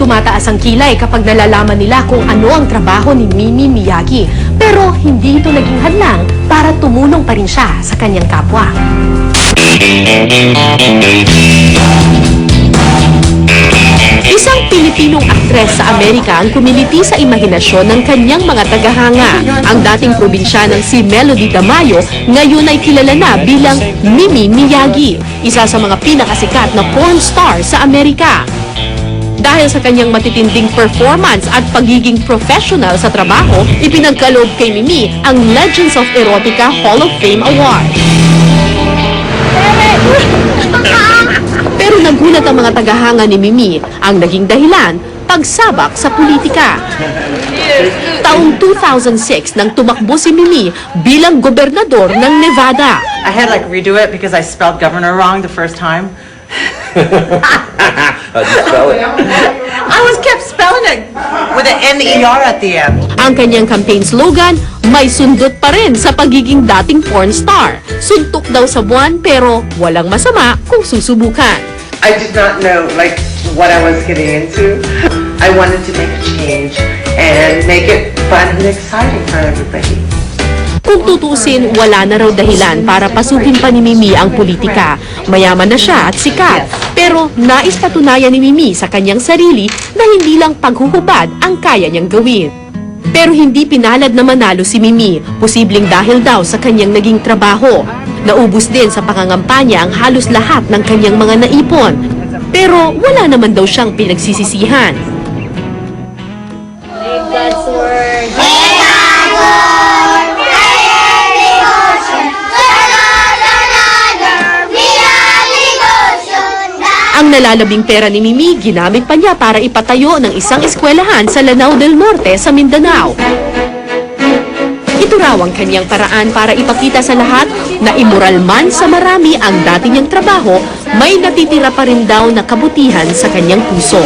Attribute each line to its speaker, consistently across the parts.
Speaker 1: tumataas ang kilay kapag nalalaman nila kung ano ang trabaho ni Mimi Miyagi. Pero hindi ito naging hadlang para tumulong pa rin siya sa kanyang kapwa. Isang Pilipinong aktres sa Amerika ang kumiliti sa imahinasyon ng kanyang mga tagahanga. Ang dating probinsyanang si Melody Damayo ngayon ay kilala na bilang Mimi Miyagi, isa sa mga pinakasikat na porn star sa Amerika. Dahil sa kanyang matitinding performance at pagiging professional sa trabaho, ipinagkaloob kay Mimi ang Legends of Erotica Hall of Fame Award. Pero nagulat ang mga tagahanga ni Mimi ang naging dahilan pagsabak sa politika. Taong 2006 nang tumakbo si Mimi bilang gobernador ng Nevada.
Speaker 2: I had like redo it because I spelled governor wrong the first time.
Speaker 3: How'd you spell it?
Speaker 2: I was kept spelling it with an N-E-R at the end.
Speaker 1: Ang kanyang campaign slogan, may sundot pa rin sa pagiging dating porn star. Suntok daw sa buwan pero walang masama kung susubukan.
Speaker 4: I did not know like what I was getting into. I wanted to make a change and make it fun and exciting for everybody.
Speaker 1: Kung tutusin, wala na raw dahilan para pasukin pa ni Mimi ang politika. Mayaman na siya at sikat. Pero nais patunayan ni Mimi sa kanyang sarili na hindi lang paghuhubad ang kaya niyang gawin. Pero hindi pinalad na manalo si Mimi, posibleng dahil daw sa kanyang naging trabaho. Naubos din sa pangangampanya ang halos lahat ng kanyang mga naipon. Pero wala naman daw siyang pinagsisisihan. Ang nalalabing pera ni Mimi, ginamit pa niya para ipatayo ng isang eskwelahan sa Lanao del Norte sa Mindanao. Ito raw ang kanyang paraan para ipakita sa lahat na immoral man sa marami ang dati niyang trabaho, may natitira pa rin daw na kabutihan sa kanyang puso.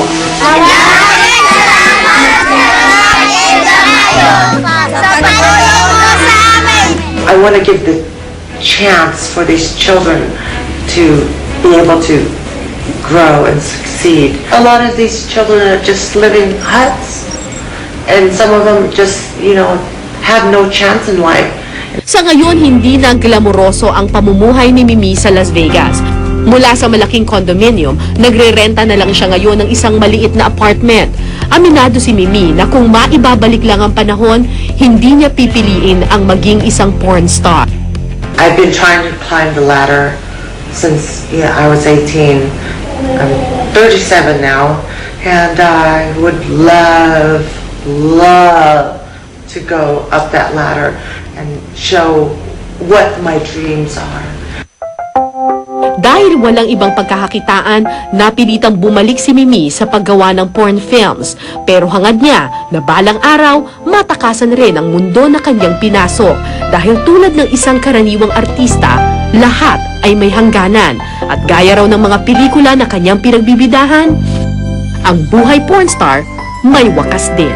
Speaker 4: I want to give the chance for these children to be able to grow and succeed. A lot of these children are just living huts, and some of them just, you know, have no chance in life.
Speaker 1: Sa ngayon, hindi na glamoroso ang pamumuhay ni Mimi sa Las Vegas. Mula sa malaking condominium, nagre-renta na lang siya ngayon ng isang maliit na apartment. Aminado si Mimi na kung maibabalik lang ang panahon, hindi niya pipiliin ang maging isang porn star.
Speaker 4: I've been trying to climb the ladder since yeah, I was 18. I'm 37 now, and I would love, love to go up that ladder and show what my dreams are.
Speaker 1: Dahil walang ibang pagkakakitaan, napilitang bumalik si Mimi sa paggawa ng porn films. Pero hangad niya na balang araw, matakasan rin ang mundo na kanyang pinasok. Dahil tulad ng isang karaniwang artista, lahat ay may hangganan. At gaya raw ng mga pelikula na kanyang pinagbibidahan, ang buhay porn star may wakas din.